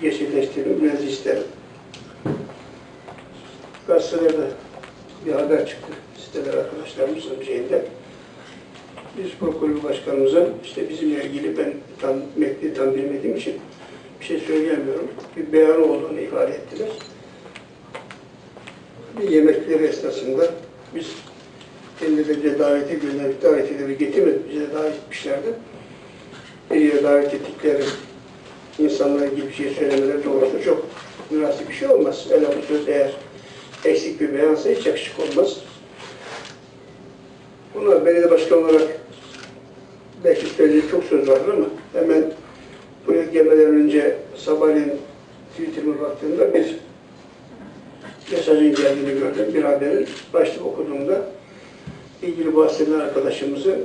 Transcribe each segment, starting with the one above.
gerçekleştirilmenizi isterim. Gazetelerde bir haber çıktı siteler arkadaşlarımızın şeyinde. Biz spor kulübü başkanımıza işte bizimle ilgili ben tam metni tam bilmediğim için bir şey söyleyemiyorum. Bir beyan olduğunu ifade ettiler. Bir yemekleri esnasında biz kendilerine davete gönderdik. Davetileri getirmedik. Bize davet etmişlerdi. Bir yere davet ettikleri insanlara ilgili bir şey söylemeleri doğrusu çok münasip bir şey olmaz. Hele bu söz eğer eksik bir beyansa hiç yakışık olmaz. Bunlar belediye başkanı olarak belki söyleyecek çok söz vardır ama hemen buraya gelmeden önce sabahleyin Twitter'ıma baktığımda bir mesajın geldiğini gördüm. Bir haberin başlık okuduğumda ilgili bahseden arkadaşımızın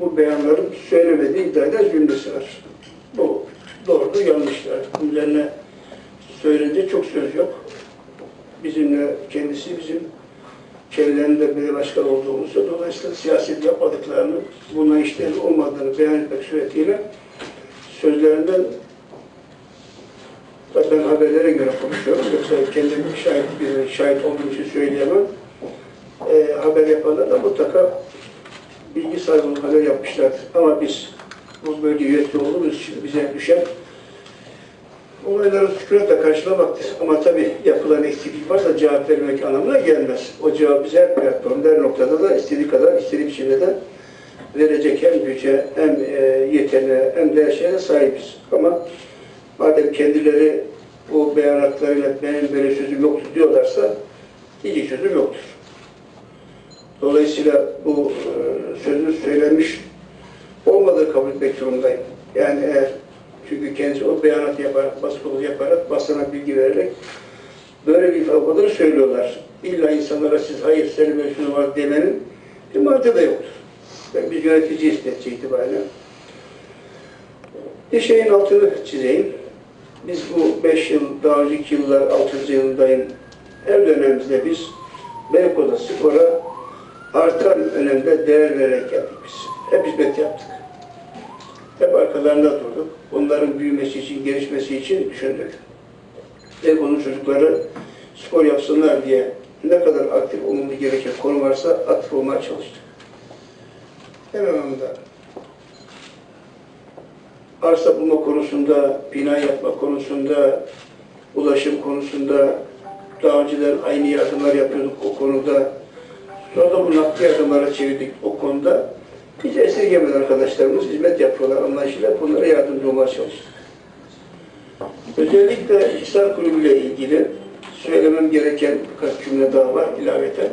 bu beyanların söylemediği iddia eden cümlesi var. Yanlışlar. Bunun üzerine söylenecek çok söz yok. Bizimle kendisi bizim çevrelerinde belediye başkanı olduğumuzu, dolayısıyla siyaset yapmadıklarını, buna işlerin olmadığını beyan etmek suretiyle sözlerinden ben haberlere göre konuşuyorum. Yoksa kendim şahit bir şahit olduğum için söyleyemem. E, haber yapanlar da mutlaka bilgi sahibi haber yapmışlardır. Ama biz bu bölge yönetici olduğumuz için bize düşen olayları sükunetle karşılamaktır. Ama tabii yapılan eksiklik varsa cevap vermek anlamına gelmez. O cevap bize her platformda, her noktada da istediği kadar, istediği biçimde de verecek hem güce, hem e, yeteneğe, hem de her şeye sahibiz. Ama madem kendileri bu beyanatlarıyla benim böyle sözüm yoktur diyorlarsa, hiç sözüm yoktur. Dolayısıyla bu e, sözün söylenmiş olmadığı kabul etmek durumundayım. Yani eğer çünkü kendisi o beyanat yaparak, baskılı yaparak, basına bilgi vererek böyle bir ifade söylüyorlar. İlla insanlara siz hayır senin şunu var demenin bir madde de yoktur. Ben bir yöneticiyiz netice itibariyle. Bir şeyin altını çizeyim. Biz bu beş yıl, daha önceki yıllar, 600 yılındayım. Her dönemimizde biz Beykoz'a spora artan önemde değer vererek yaptık biz. Hep hizmet yaptık. Hep arkalarında durduk. Onların büyümesi için, gelişmesi için düşündük. Ve bunun çocukları spor yapsınlar diye ne kadar aktif olmamız gereken konu varsa aktif olmaya çalıştık. Hemen anında arsa bulma konusunda, bina yapma konusunda, ulaşım konusunda daha önceden aynı yardımlar yapıyorduk o konuda. Sonra da bu nakli yardımlara çevirdik o konuda. Hiç esirgemeden arkadaşlarımız hizmet yapıyorlar anlayışıyla bunlara yardımcı olmaya çalıştık. Özellikle İhsan Kulübü ile ilgili söylemem gereken birkaç cümle daha var ilaveten.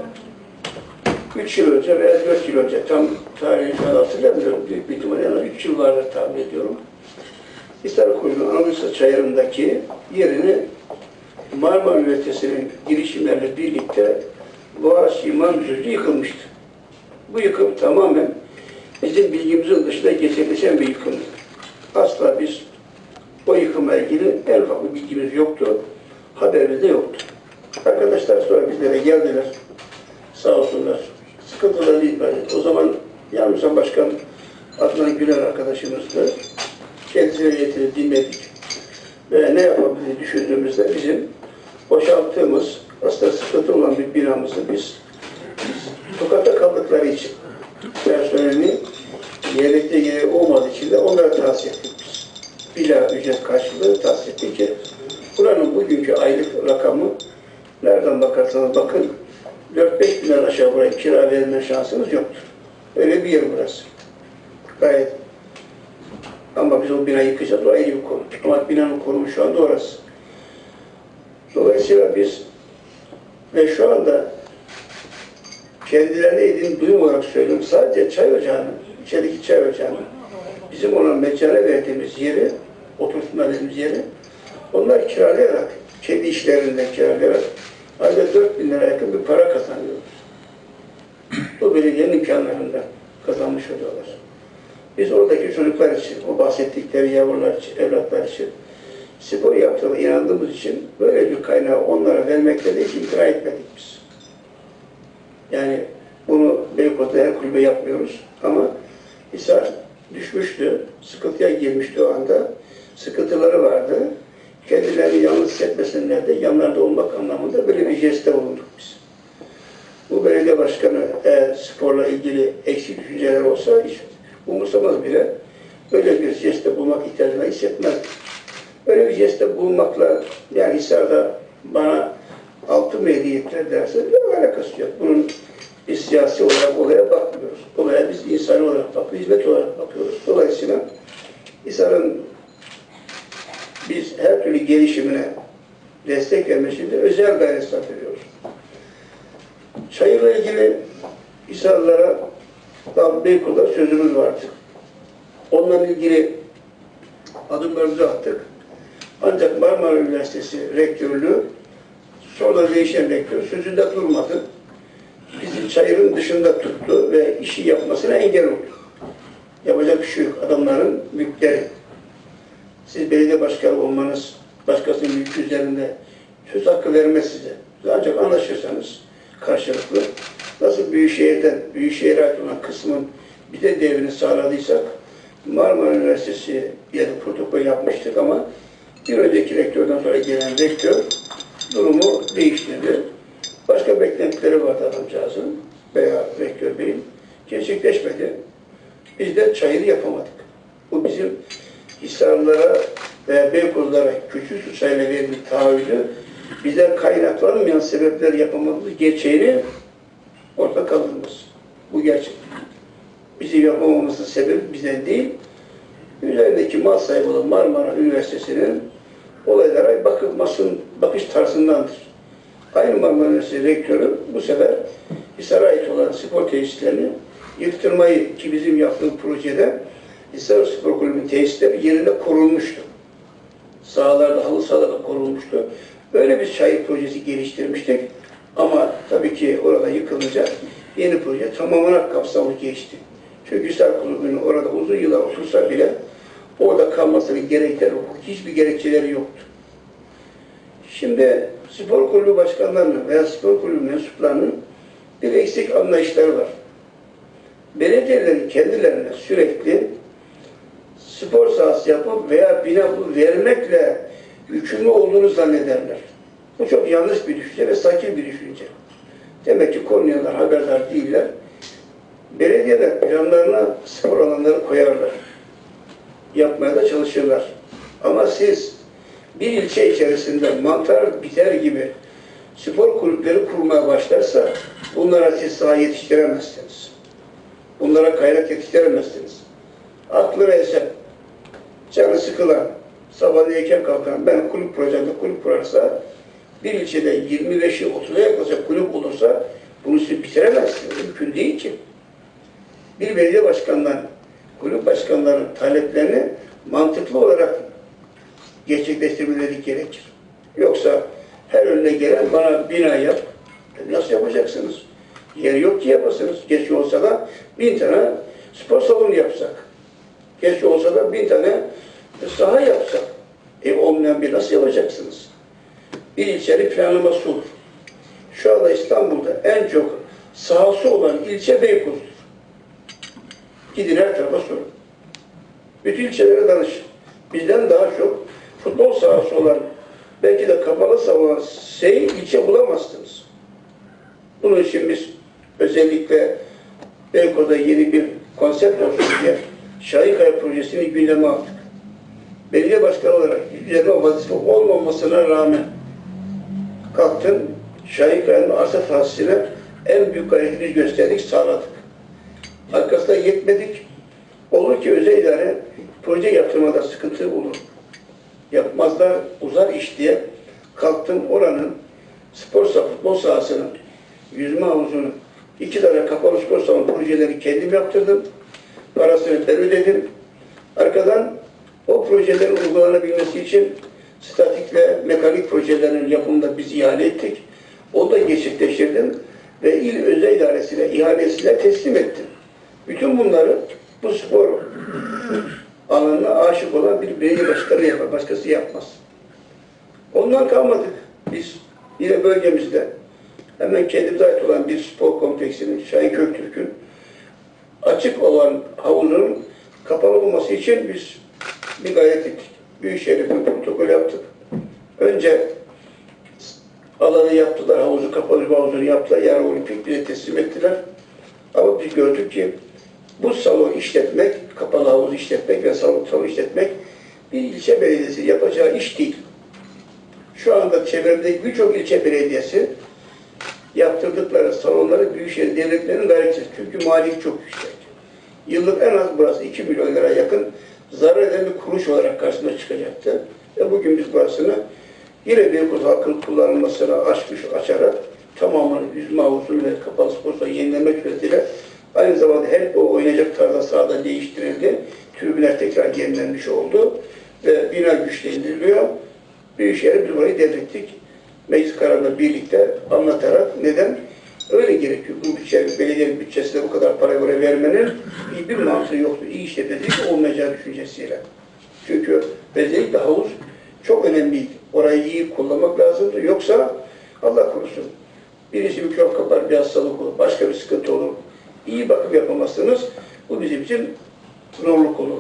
Üç yıl önce veya dört yıl önce tam tarihi an hatırlamıyorum. Büyük bir ihtimalle yani üç yıl vardır tahmin ediyorum. İhsan Kulübü'nün Anadolu Çayırı'ndaki yerini Marmara Üniversitesi'nin girişimlerle birlikte Boğaziçi İmam Müzesi yıkılmıştı. Bu yıkım tamamen bizim bilgimizin dışında gerçekleşen bir yıkım. Asla biz o yıkımla ilgili en ufak bir bilgimiz yoktu. Haberimiz de yoktu. Arkadaşlar sonra bizlere geldiler. Sağ olsunlar. Sıkıntılarını ifade etti. O zaman Yalnızca Başkan Adnan Güler arkadaşımızdı. Kendisine niyetini dinledik. Ve ne yapabiliriz düşündüğümüzde bizim boşalttığımız aslında sıkıntı olan bir binamızı biz sokakta kaldıkları için personelini yedekte yeri olmadığı için de onlara tahsis ettik biz. Bila ücret karşılığı tahsis ki buranın bugünkü aylık rakamı nereden bakarsanız bakın 4-5 binden aşağı buraya kira verme şansınız yoktur. Öyle bir yer burası. Gayet ama biz o binayı yıkacağız, o ayrı bir konu. Ama binanın konumu şu anda orası. Dolayısıyla biz ve şu anda kendilerine edin duyum olarak söylüyorum. Sadece çay ocağının, içerideki çay ocağının bizim ona mecana verdiğimiz yeri, oturtma verdiğimiz yeri onlar kiralayarak, kendi işlerinden kiralayarak ayda 4 bin lira yakın bir para kazanıyorlar. Bu belediyenin imkanlarından kazanmış oluyorlar. Biz oradaki çocuklar için, o bahsettikleri yavrular için, evlatlar için spor yaptığına inandığımız için böyle bir kaynağı onlara vermekte de hiç imtina etmedik biz. Yani bunu Beykoz'da her kulübe yapmıyoruz ama Hisar düşmüştü, sıkıntıya girmişti o anda. Sıkıntıları vardı. düzenlerde yanlarda olmak anlamında böyle bir jeste bulunduk biz. Bu belediye başkanı eğer sporla ilgili eksik düşünceler olsa hiç umursamaz bile. Böyle bir jeste bulmak ihtiyacını hissetmez. Böyle bir jeste bulmakla yani Hisar'da bana altın hediyeler derse bir alakası yok. Bunun biz siyasi olarak olaya bakmıyoruz. Olaya biz insani olarak bakıyoruz, hizmet olarak bakıyoruz. Dolayısıyla Hisar'ın biz her türlü gelişimine destek vermesinde özel gayret sarf ediyoruz. Çayırla ilgili Hisarlılara daha Beyko'da sözümüz vardı. Onunla ilgili adımlarımızı attık. Ancak Marmara Üniversitesi rektörlüğü sonra değişen rektör sözünde durmadı. Bizi çayırın dışında tuttu ve işi yapmasına engel oldu. Yapacak bir şey yok. Adamların mülkleri. Siz belediye başkanı olmanız başkasının mülkü üzerinde söz hakkı vermez size. Siz ancak anlaşırsanız karşılıklı nasıl Büyükşehir'den, Büyükşehir'e ait olan kısmın bize devrini sağladıysak Marmara Üniversitesi diye de protokol yapmıştık ama bir önceki rektörden sonra gelen rektör durumu değiştirdi. Başka beklentileri vardı adamcağızın veya rektör beyin. Gerçekleşmedi. Biz de çayırı yapamadık. Bu bizim Hisarlılara ve Beykozlara küçük su çayına verilen taahhüdü bizler kaynaklanmayan sebepler yapamadığımız gerçeğini ortada kaldırmaz. Bu gerçek. Bizi yapamamızın sebebi bizden değil, üzerindeki mal sahibi olan Marmara Üniversitesi'nin olaylara bakılmasın, bakış tarzındandır. Aynı Marmara Üniversitesi rektörü bu sefer Hisar'a ait olan spor tesislerini yıktırmayı ki bizim yaptığımız projede Hisar Spor Kulübü'nün tesisleri yerinde korunmuştu. Sahalarda, halı sahalarda korunmuştu. Böyle bir şehir projesi geliştirmiştik. Ama tabii ki orada yıkılınca yeni proje tamamen kapsamlı geçti. Çünkü Hisar Kulübü'nün orada uzun yıllar otursa bile orada kalmasının gerekleri, hiçbir gerekçeleri yoktu. Şimdi spor kulübü başkanlarının veya spor kulübü mensuplarının bir eksik anlayışları var. Belediyelerin kendilerine sürekli spor sahası yapıp veya bina vermekle yükümlü olduğunu zannederler. Bu çok yanlış bir düşünce ve sakin bir düşünce. Demek ki Konyalılar haberdar değiller. Belediyeler planlarına spor alanları koyarlar. Yapmaya da çalışırlar. Ama siz bir ilçe içerisinde mantar biter gibi spor kulüpleri kurmaya başlarsa bunlara siz saha yetiştiremezsiniz. Bunlara kaynak yetiştiremezsiniz. Aklı esen, canı sıkılan, sabah erken kalkan ben kulüp projemde kulüp kurarsa bir ilçede 25'i 30'a yaklaşık kulüp olursa bunu siz bitiremezsiniz. Mümkün değil ki. Bir belediye başkanından kulüp başkanlarının taleplerini mantıklı olarak gerçekleştirmeleri gerekir. Yoksa her önüne gelen bana bina yap. E Nasıl yapacaksınız? Yer yok ki yapasınız. Geç olsa da bin tane spor salonu yapsak. Geç olsa da bin tane saha yapsak. Ev olmayan bir nasıl yapacaksınız? Bir ilçenin planlaması olur. Şu anda İstanbul'da en çok sahası olan ilçe Beykoz'dur. Gidin her tarafa sorun. Bütün ilçelere danışın. Bizden daha çok futbol sahası olan, belki de kapalı saha olan şey ilçe bulamazsınız. Bunun için biz özellikle Beykoz'da yeni bir konsept olsun Şahikaya projesini gündeme aldık. Belediye başkanı olarak üzerine vazife olmamasına rağmen kalktım Şahikaya'nın arsa tahsisine en büyük gayretini gösterdik, sağladık. Arkasında yetmedik. Olur ki özel idare proje yaptırmada sıkıntı olur. Yapmazlar, uzar iş diye kalktım oranın spor futbol sahasının, yüzme havuzunun, iki tane kapalı spor salonu projeleri kendim yaptırdım. Parasını ben ödedim. Arkadan o projelerin uygulanabilmesi için statikle mekanik projelerin yapımında biz ihale ettik. Onu da gerçekleştirdim ve il özel idaresine ihalesiyle teslim ettim. Bütün bunları bu spor alanına aşık olan bir belediye başkanı yapar, başkası yapmaz. Ondan kalmadık. Biz yine bölgemizde hemen kendimize ait olan bir spor kompleksinin, Şahin Köktürk'ün açık olan havuzun kapalı olması için biz bir gayret ettik. Büyükşehir'e bir protokol yaptık. Önce alanı yaptılar, havuzu kapalı bir havuzunu yaptılar. Yarın olimpik bize teslim ettiler. Ama biz gördük ki bu salon işletmek, kapalı havuz işletmek ve salon, salon işletmek bir ilçe belediyesi yapacağı iş değil. Şu anda çevremdeki birçok ilçe belediyesi yaptırdıkları salonları Büyükşehir Devletleri'nin gayretidir. Çünkü maliyet çok yüksek. Yıllık en az burası 2 milyon lira yakın zarar eden bir kuruş olarak karşısına çıkacaktı. Ve bugün biz burasını yine Beykoz halkın kullanılmasına açmış, açarak tamamını yüzme havuzunu ve kapalı spor salonu yenilemek suretiyle aynı zamanda her o oynayacak tarzda sahada değiştirildi. Tribünler tekrar yenilenmiş oldu ve bina güçlendiriliyor. Büyükşehir'e biz burayı devrettik. Meclis kararıyla birlikte anlatarak neden öyle gerekiyor. Bu bütçe, belediyenin bütçesine bu kadar para buraya vermenin hiçbir mantığı yoktu. İyi işletmecilik olmayacağı düşüncesiyle. Çünkü özellikle havuz çok önemliydi. Orayı iyi kullanmak lazımdı. Yoksa Allah korusun birisi mikrop kapar, bir hastalık olur, başka bir sıkıntı olur. İyi bakım yapamazsınız. Bu bizim için zorluk olur.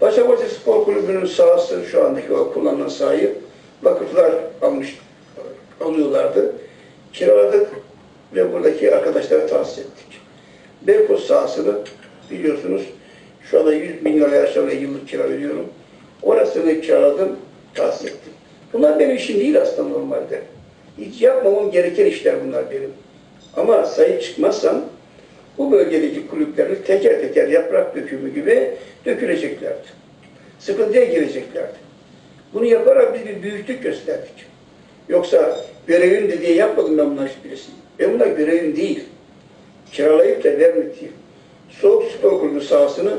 Paşabaşı Spor Kulübü'nün sahası şu andaki o kullanılan sahayı vakıflar almış, alıyorlardı. Kiraladık ve buradaki arkadaşlara tahsis ettik. Beykoz sahasını biliyorsunuz şu anda 100 bin liraya aşağı yıllık kira veriyorum. Orasını kiraladım, tahsis ettim. Bunlar benim işim değil aslında normalde. Hiç yapmamam gereken işler bunlar benim. Ama sahip çıkmazsam bu bölgedeki kulüplerin teker teker yaprak dökümü gibi döküleceklerdi. Sıkıntıya gireceklerdi. Bunu yaparak biz bir büyüklük gösterdik. Yoksa görevim de yapmadım ben bunlar hiçbirisini. Ben bunlar görevim değil. Kiralayıp da vermek değil. Soğuk spor kulübü sahasını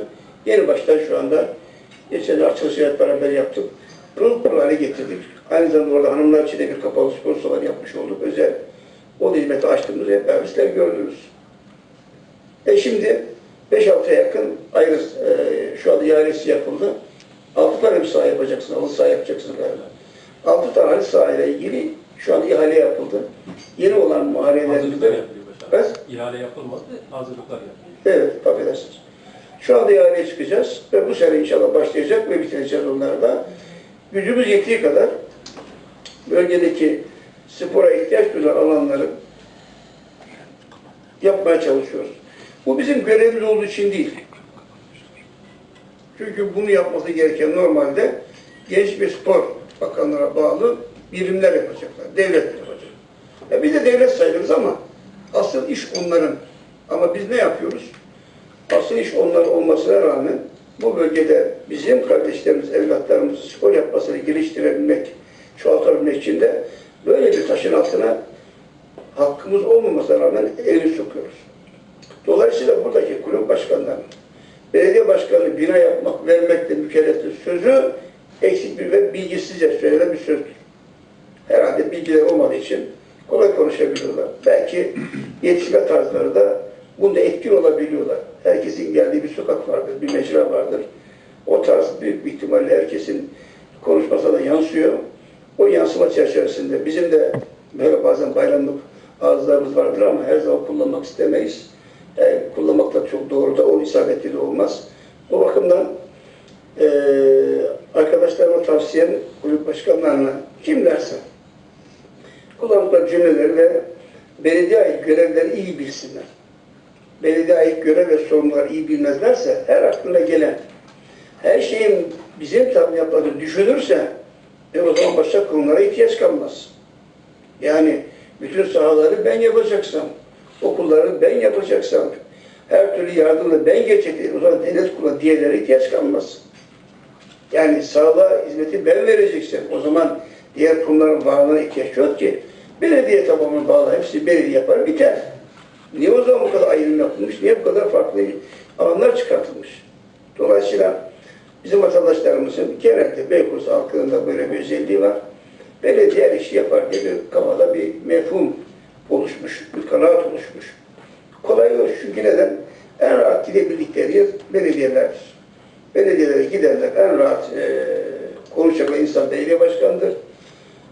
yeni baştan şu anda geçen açılışı hep beraber yaptık. Pırıl hale getirdik. Aynı zamanda orada hanımlar için de bir kapalı spor salonu yapmış olduk. Özel. O hizmeti açtığımızı hep sizler gördünüz. E şimdi 5-6'ya yakın ayrı e, şu anda ihalesi yapıldı. 6 tane bir saha yapacaksın, halı saha yapacaksın galiba. 6 tane halı saha ile ilgili şu an ihale yapıldı. Yeni olan yapılıyor başkanım. Evet. İhale yapılmadı, hazırlıklar yapılıyor. Evet, affedersiniz. Şu anda ihaleye çıkacağız ve bu sene inşallah başlayacak ve bitireceğiz onları da. Gücümüz yettiği kadar bölgedeki spora ihtiyaç duyulan alanları yapmaya çalışıyoruz. Bu bizim görevimiz olduğu için değil. Çünkü bunu yapması gereken normalde genç bir spor bakanlara bağlı birimler yapacaklar. Devlet yapacak. Ya biz de devlet sayılırız ama asıl iş onların. Ama biz ne yapıyoruz? Asıl iş onların olmasına rağmen bu bölgede bizim kardeşlerimiz, evlatlarımız spor yapmasını geliştirebilmek, çoğaltabilmek için de böyle bir taşın altına hakkımız olmamasına rağmen elini sokuyoruz. Dolayısıyla buradaki kulüp başkanlarının belediye başkanı bina yapmak, vermekle mükelleftir sözü eksik bir ve bilgisizce söylenen bir sözdür. Herhalde bilgiler olmadığı için kolay konuşabiliyorlar. Belki yetişme tarzları da bunda etkin olabiliyorlar. Herkesin geldiği bir sokak vardır, bir mecra vardır. O tarz büyük bir ihtimalle herkesin konuşmasına da yansıyor. O yansıma çerçevesinde bizim de böyle bazen bayramlık ağızlarımız vardır ama her zaman kullanmak istemeyiz. Yani kullanmak da çok doğru da o isabetli olmaz. O bakımdan eee arkadaşlarıma tavsiyem kulüp başkanlarına kimlerse kullandıkları cümleleri ve belediye ait görevleri iyi bilsinler. Belediye ait görev ve sorumluları iyi bilmezlerse her aklına gelen her şeyin bizim tabi yapmadığını düşünürse e o zaman başka kurumlara ihtiyaç kalmaz. Yani bütün sahaları ben yapacaksam, okulları ben yapacaksam, her türlü yardımla ben geçeceğim, o zaman devlet kurula diğerlere ihtiyaç kalmaz. Yani sağlığa hizmeti ben vereceksem, o zaman diğer kurumların varlığına ihtiyaç yok ki. Belediye tamamını bağlı, hepsi belediye yapar, biter. Niye o zaman bu kadar ayrım yapılmış, niye bu kadar farklı alanlar çıkartılmış? Dolayısıyla bizim vatandaşlarımızın genelde Beykoz halkının da böyle bir özelliği var. Belediye her işi yapar bir kafada bir mefhum oluşmuş, bir kanaat oluşmuş. Kolay yok çünkü neden? En rahat gidebildikleri yer belediyelerdir. Belediyelere giderler, en rahat e, konuşacak insan belediye başkanıdır.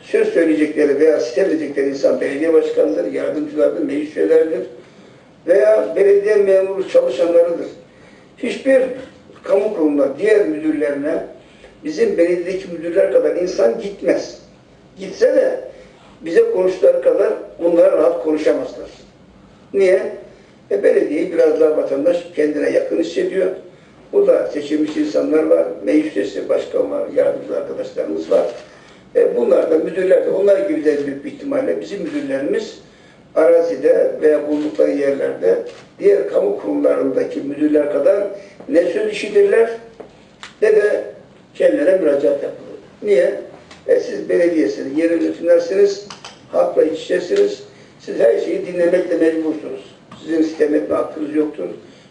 Söz söyleyecekleri veya sitem edecekleri insan belediye başkanıdır, yardımcılardır, meclis üyeleridir veya belediye memuru çalışanlarıdır. Hiçbir kamu kurumuna, diğer müdürlerine bizim belediyedeki müdürler kadar insan gitmez. Gitse de bize konuştukları kadar bunlar rahat konuşamazlar. Niye? E, belediyeyi biraz daha vatandaş kendine yakın hissediyor. Burada seçilmiş insanlar var, meclis üyesi başkan var, yardımcı arkadaşlarımız var. E, bunlar da müdürler de, onlar gibi de büyük bir ihtimalle bizim müdürlerimiz arazide veya bulundukları yerlerde diğer kamu kurumlarındaki müdürler kadar ne söz işitirler ne de kendilerine müracaat yapılır. Niye? E, siz belediyesiniz, yerel yönetimlersiniz, halkla iç içesiniz. Siz her şeyi dinlemekle mecbursunuz. Sizin sistem etme hakkınız yoktur.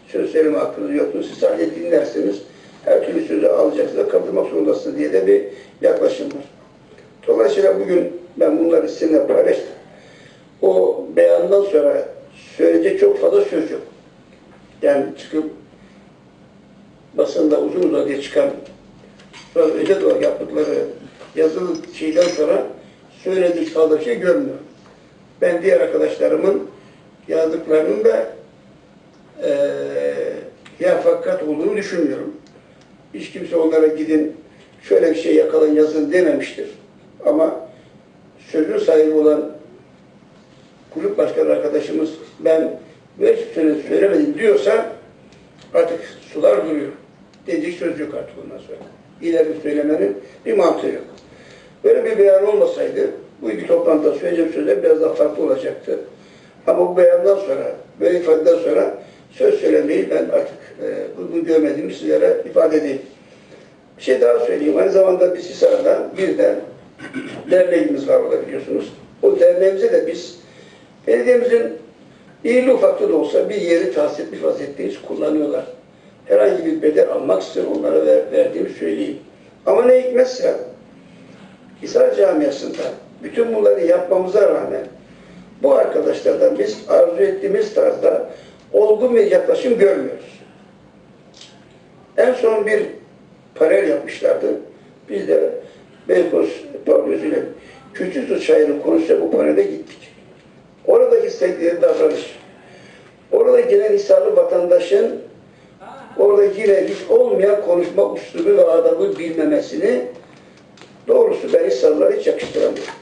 Söz söyleme hakkınız yoktur. Siz sadece dinlersiniz. Her türlü sözü alacaksınız, kapatmak zorundasınız diye de bir yaklaşım var. Dolayısıyla bugün ben bunları sizinle paylaştım. O beyandan sonra söyleyecek çok fazla söz yok. Yani çıkıp basında uzun uzadıya çıkan özel olarak yaptıkları yazılı şeyden sonra söylediği fazla bir şey görmüyorum. Ben diğer arkadaşlarımın yazdıklarının da eee ya fakat olduğunu düşünmüyorum. Hiç kimse onlara gidin şöyle bir şey yakalayın yazın dememiştir. Ama sözün sahibi olan kulüp başkanı arkadaşımız ben böyle sözü söylemedim diyorsa artık sular duruyor. Diyecek söz yok artık ondan sonra. İleri söylemenin bir mantığı yok. Böyle bir beyan olmasaydı bu iki toplantıda söyleyeceğim sözler biraz daha farklı olacaktı. Ama bu beyandan sonra, böyle ifadeden sonra söz söylemeyi ben artık e, uygun görmediğimi sizlere ifade edeyim. Bir şey daha söyleyeyim. Aynı zamanda biz Hisar'da bir de derneğimiz var orada biliyorsunuz. O derneğimize de biz belediyemizin iyili ufaklı da olsa bir yeri tahsis etmiş vaziyetteyiz, kullanıyorlar. Herhangi bir bedel almak için onlara ver, verdiğimi söyleyeyim. Ama ne hikmetse Hisar camiasında bütün bunları yapmamıza rağmen bu arkadaşlardan biz arzu ettiğimiz tarzda olgun bir yaklaşım görmüyoruz. En son bir panel yapmışlardı. Biz de Beykoz Pavyosuyla Küçük Su Çayı'nın konuşacak bu panele gittik. Oradaki istedikleri davranış, orada gelen Hisarlı vatandaşın orada yine hiç olmayan konuşma üslubu ve adabı bilmemesini doğrusu ben Hisarlılara hiç yakıştıramıyorum.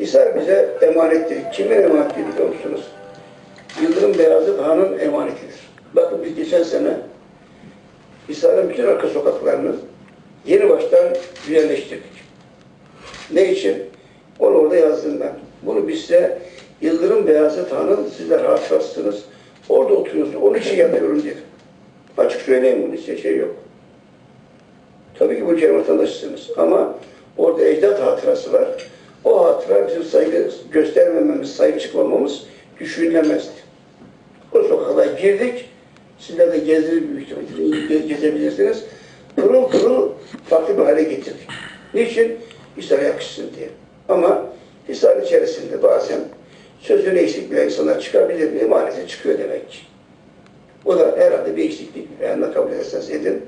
Hisar bize emanettir. Kimin emanettir biliyor musunuz? Yıldırım Beyazıt Han'ın emanetidir. Bakın biz geçen sene Hisar'ın bütün arka sokaklarını yeni baştan güzelleştirdik. Ne için? Onu orada yazdım ben. Bunu biz size Yıldırım Beyazıt Han'ın sizler hatırasınız. Orada oturuyorsunuz. Onun için yapıyorum dedim. Açık söyleyeyim bunu size şey yok. Tabii ki bu ülkenin vatandaşısınız ama orada ecdat hatırası var. O hatıra bizim saygı göstermememiz, saygı çıkmamamız düşünülemezdi. O sokaklara girdik. Sizler de gezdir, büyük ihtimalle gezebilirsiniz. Pırıl pırıl farklı bir hale getirdik. Niçin? Hisar'a yakışsın diye. Ama Hisar içerisinde bazen sözün eksikliği insanlar çıkabilir mi? Maalesef çıkıyor demek ki. O da herhalde bir eksiklik. Eğer kabul ederseniz edin.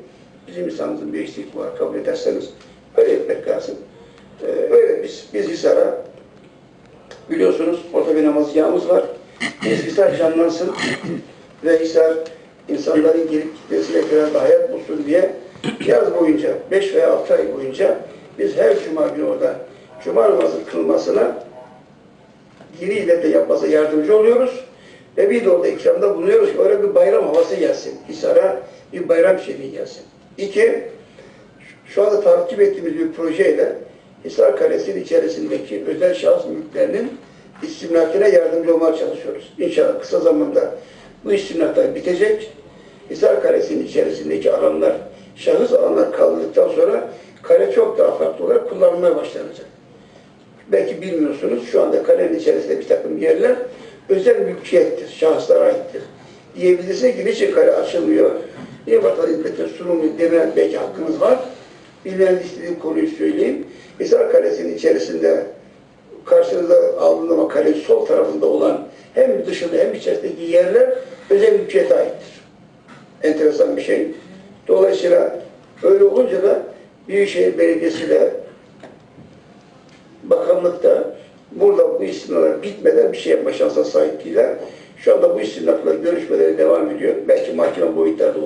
Bizim insanımızın bir eksikliği var. Kabul ederseniz öyle etmek lazım. Ee, öyle biz, biz Hisar'a biliyorsunuz orada bir namazgahımız var. Biz Hisar canlansın ve Hisar insanların gelip gitmesine biraz da hayat bulsun diye yaz boyunca, 5 veya 6 ay boyunca biz her cuma günü orada cuma namazı kılmasına dini iletle yapmasına yardımcı oluyoruz. Ve bir de orada ikramda bulunuyoruz ki oraya bir bayram havası gelsin. Hisar'a bir bayram şekli gelsin. İki, şu anda takip ettiğimiz bir projeyle Hisar Kalesi'nin içerisindeki özel şahıs mülklerinin istimlakine yardımcı olmaya çalışıyoruz. İnşallah kısa zamanda bu istimlaklar bitecek. Hisar Kalesi'nin içerisindeki alanlar, şahıs alanlar kaldırdıktan sonra kale çok daha farklı olarak kullanılmaya başlanacak. Belki bilmiyorsunuz şu anda kalenin içerisinde bir takım yerler özel mülkiyettir, şahıslara aittir. Diyebilirsiniz ki niçin kale açılmıyor? Niye vatan hizmetine sunulmuyor deme belki hakkınız var. Bilmeyen istediğim konuyu söyleyeyim. Hisar Kalesi'nin içerisinde karşınızda aldığınız zaman kalenin sol tarafında olan hem dışında hem içerisindeki yerler özel mülkiyete aittir. Enteresan bir şey. Dolayısıyla öyle olunca da Büyükşehir Belediyesi de bakanlıkta burada bu istimlaklar bitmeden bir şey yapma şansına sahip değiller. Şu anda bu istimlakla görüşmeleri devam ediyor. Belki mahkeme boyutlarda olabilir.